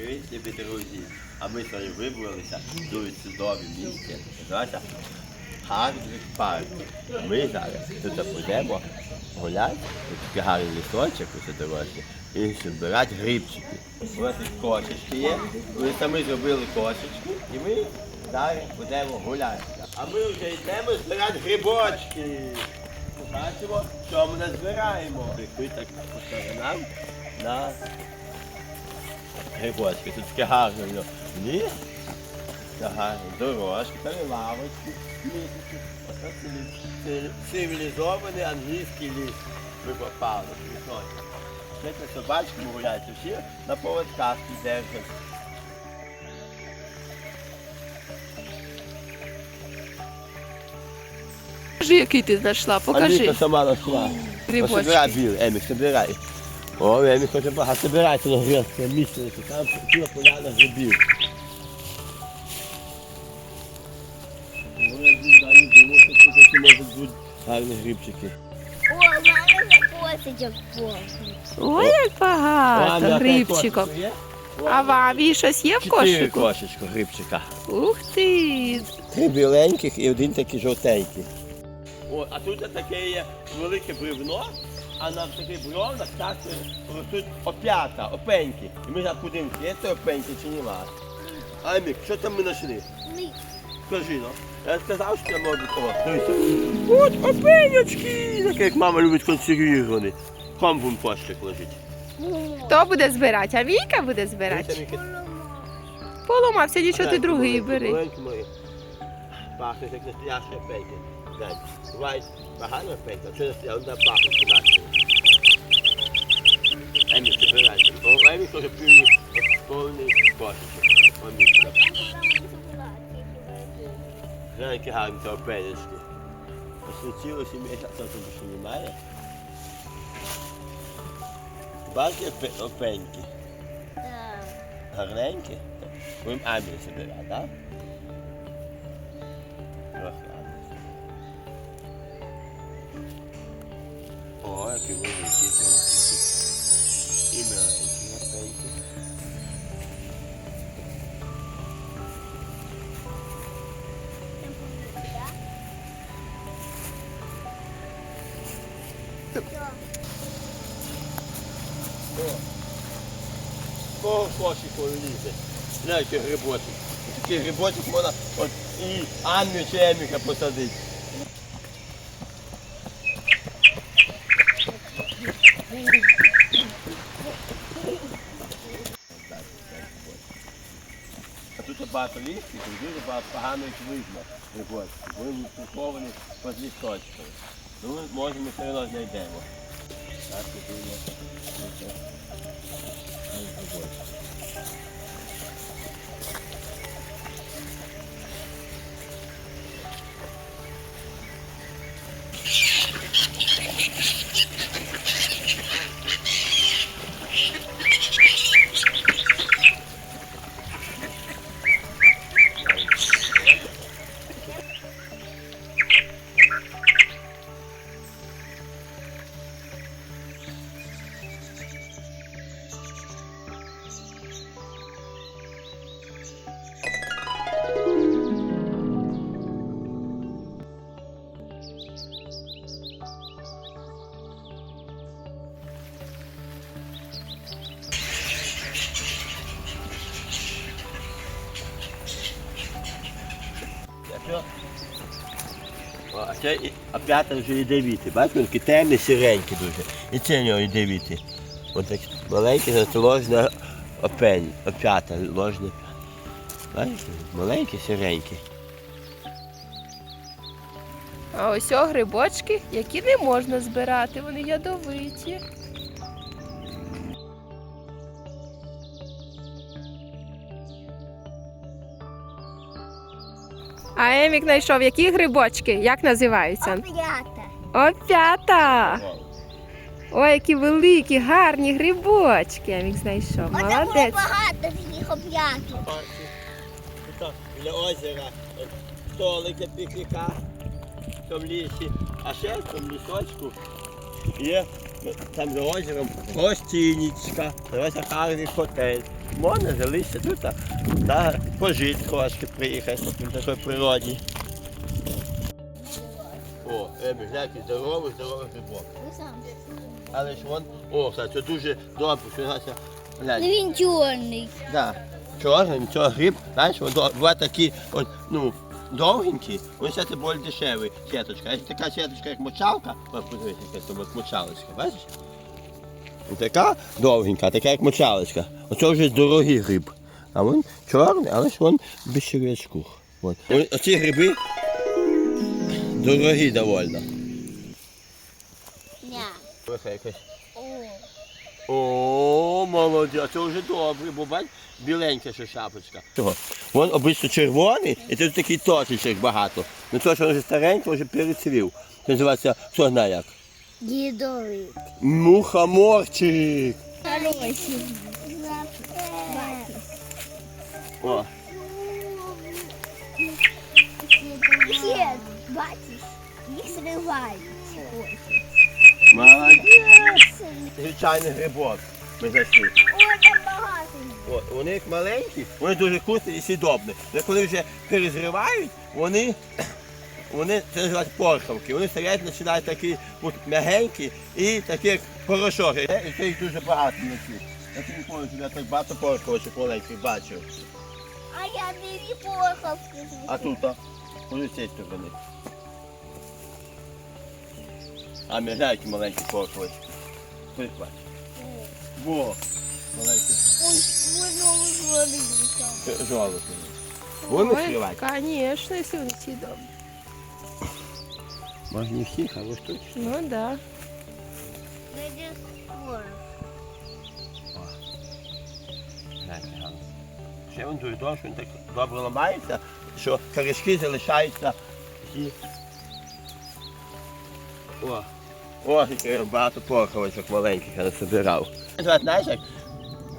Привіт, любі! А ми сьогодні вибралися дуже чудове місце. Називається Хардрик Парк. Ми зараз тут підемо гуляти, такий гарний лісочок, ось дорожче, і збирати грибчики. Нас тут кошечки є, ми самі зробили кошечки, і ми зараз будемо гуляти. А ми вже йдемо збирати грибочки. Бачимо, що ми назбираємо. Прийшли так по сторонам на грибочки. Тут таке гарне воно. ліс, це гарні дорожки, там і лавочки, лісики. Оце цивілі- цивілі- цивілізований англійський ліс. Ми попали. Лісочок. Знаєте, собачки гуляють всі на поводках держать. Покажи, який ти знайшла, покажи. сама нашла. Грибочки. Собирай, Біл, Емік, собирай. О, Емік хоче багато. Собирайте на грибке місце, там ціла поляна грибів. Ну, я думаю, думаю, що тут такі можуть бути гарні грибчики. О, у мене вже косичок повний. Ой, як багато Ладно, грибчиків. є? А вам і щось є в Чотири кошику? кошечка грибчика. Ух ти! Три біленьких і один такий жовтенький. О, а тут таке є велике бревно, а на таких бревнах так ростуть опята, опеньки. І ми зараз подивимося, є це опеньки чи нема. Амік, що там ми знайшли? Скажи, ну. Я сказав, що я можу того. От опенячки! Таке, як мама любить консервіровані. Комбун кошик лежить. Хто буде збирати? А Віка буде збирати? Мікі. Нічого ти другий бери. Пахне як настояща пенька. Глянь, бувають погана а вона пахне. Емі, збирайте. О, Емі теж півні повний кошечок. Помітка. Глянь, які гарні це опенечки. Освітилося місяця, тут більше немає. Бачите опе- опеньки? Так. Гарненькі? Будемо Амі збирати, так? Трохи Амі. О, які великі трохи. І маленькі опеньки. Кого хоче полізе? Знаєте, грибочок. Такий грибочок можна от і Анну чи Еміка посадити. Тут багато лісів, і дуже багато поганих видно грибочки. Вони поховані під лісточками. Ну, може ми все одно знайдемо. Так, і думаю, А це і- а п'ята вже ядовіти. Бачите, він такий темний, сіренький дуже. І це в нього ядовіти. Ось так маленький, це ложна опень, опята, ложна опята. Бачите, маленький, сіренький. А ось о грибочки, які не можна збирати, вони ядовиті. А Емік знайшов які грибочки? Як називаються? Оп'ята. Опята! Ой, які великі, гарні грибочки. Емік знайшов. Молодець. багато таких оп'ятів. Біля озера столики пікніка в тому лісі. А ще в тому лісочку є там за озером гостинічка, називається гарний готель. можна залишитися тут, та, пожити трошки, приїхати на такій природі. О, Емі, глянь, який здоровий, здоровий грибок. Ну. Але ж вон, о, це дуже добре, що Ну він чорний. да, чорний, цього гриб, знаєш, до- такі, от, ну, довгенькі, він ще більш дешевий, сіточка. А якщо така сіточка, як мочалка, о, яка це от мочалочка, бачиш? Така довгенька, така як мочалочка. Оце вже дорогий гриб. А він чорний, але ж він без черв'ячку. Оці гриби дорогі. Ня. Ось якась О. Молодець, це вже добре, бо бач, біленька ще шапочка. Чого? Він обично червоний, і тут такий точечок багато. Ну то, що він вже старенький, вже перецвів. Це називається, хто знає як? Дідовий. Мухоморчик. Хороший. О, бачиш, їх зривають. Молодець. Звичайний грибок. Ми знайшли. Ой, там багато. О, вони як маленькі, вони дуже вкусні і сідобні. Але коли вже перезривають, вони, вони це називають порхавки. Вони стоять, починають такі от, м'ягенькі і такі як порошок. І це їх дуже багато вночі. Я я так багато порхавочок маленьких бачив. А я не порхавки. А тут, а? Вони з цієї А м'ягенькі маленькі порхавочки. Хтось. Во, маленькі зробиться. жолоді. Вони співають. звісно, якщо вони всі добрі. Може не всіх, але ж тут. Ну так. Да. Ще він дуже добре, що він так добре ламається, що корешки залишаються. О, о, який багато пороховочок маленьких я насобирав. Знаєш як?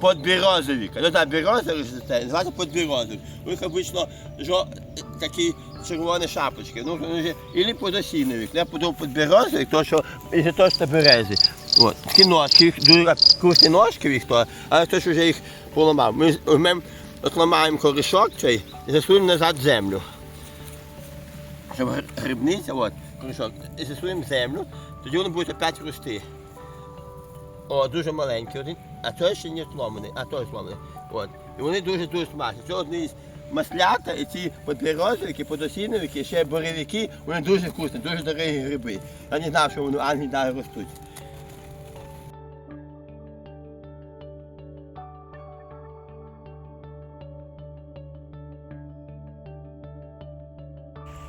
Подберезовик. Ну так, березовик це називається подберезовик. У них обично жо... такі червоні шапочки. Ну, ілі подосіновик, я подумав подберезовик, то що із того, що берези. От, такі ножки, дуже крупні ножки їх, то, але хтось вже їх поламав. Ми, ми от ламаємо корішок цей і засуємо назад землю. Щоб грибниця, от, корішок, і засуємо землю, тоді воно буде опять рости. О, дуже маленький один, а той ще не зломаний, а той зломаний. От. І вони дуже дуже смачні. Це одні із маслята, і ці подберезовики, подосіновики, ще боревики, вони дуже вкусні, дуже дорогі гриби. Я не знав, що вони в Англії далі ростуть.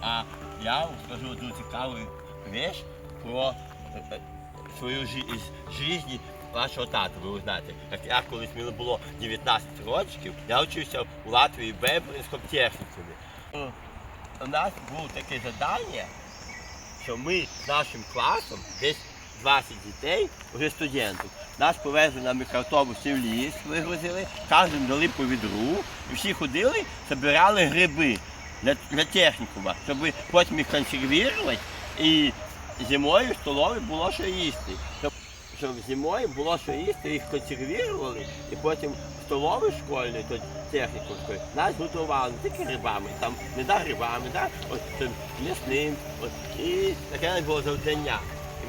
А я вам скажу одну цікаву річ про е, е, свою жи- із житті вашого тата, ви знаєте. Як я колись мені було 19 років, я вчився у Латвії Бебринському технікумі. Е, У нас було таке завдання, що ми з нашим класом, десь 20 дітей, вже студентів, нас повезли на мікроавтобусі в ліс, вигрузили, кожному дали по відру, і всі ходили, збирали гриби для, для технікума, щоб потім їх консервувати і зимою в столові було що їсти. Щоб, зимою було що їсти, їх консервували, і потім в столовій школьній, то технікумської, нас готували тільки грибами, там не да грибами, да, цим м'ясним, і таке було завдання.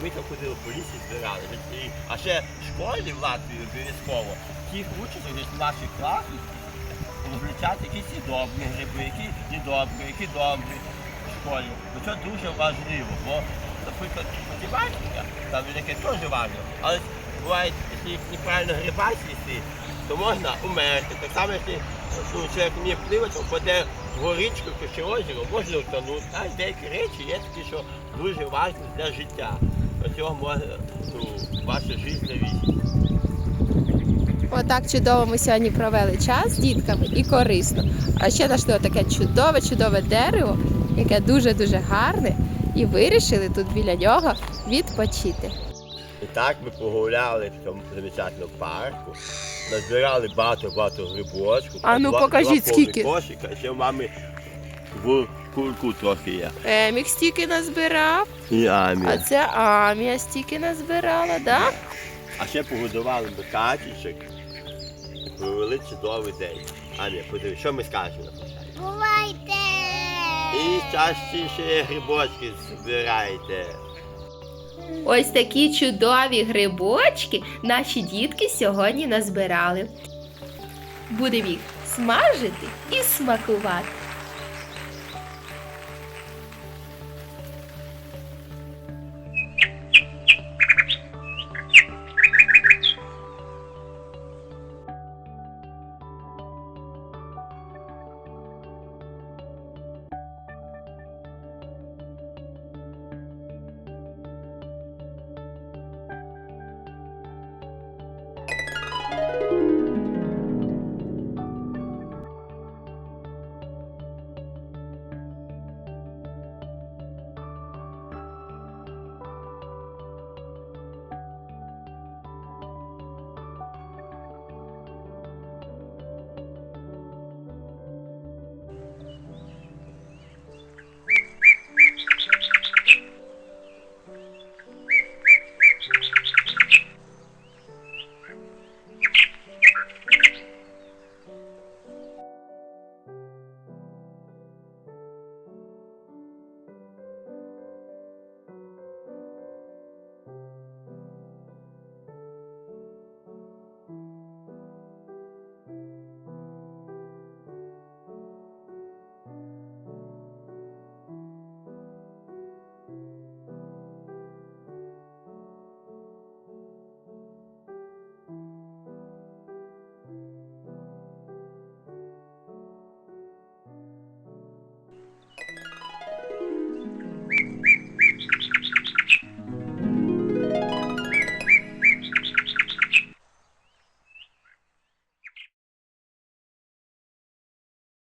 І ми там ходили по лісі збирали. І- А ще школі в Латвії обов'язково учаться десь в наших класах розлічати, які ці добрі гриби, які недобрі, які добрі в школі. Ну це дуже важливо, бо, наприклад, там таке теж важливо, але буває, якщо неправильно гриба з'їсти, то можна умерти. Так само, якщо ну, чоловік вміє плавати, впаде в горічку чи озеро, можна утонути. Знаєш, деякі речі є такі, що дуже важливі для життя. До цього може ну, ваша життя завісить. Отак чудово ми сьогодні провели час з дітками і корисно. А ще знайшли таке чудове, чудове дерево, яке дуже-дуже гарне, і вирішили тут біля нього відпочити. І так ми погуляли в цьому замечательному парку, назбирали багато-багато грибочку. А ну, Два- покажіть, два скільки. Кошика, ще в мами в кульку трохи є. Емік стільки назбирав, І Амі. а це Амія стільки назбирала, да? А ще погодували ми качечок. провели чудовий день. Аня, подивись, що ми скажемо на? Бувайте! І частіше грибочки збирайте. Ось такі чудові грибочки наші дітки сьогодні назбирали. Будемо їх смажити і смакувати.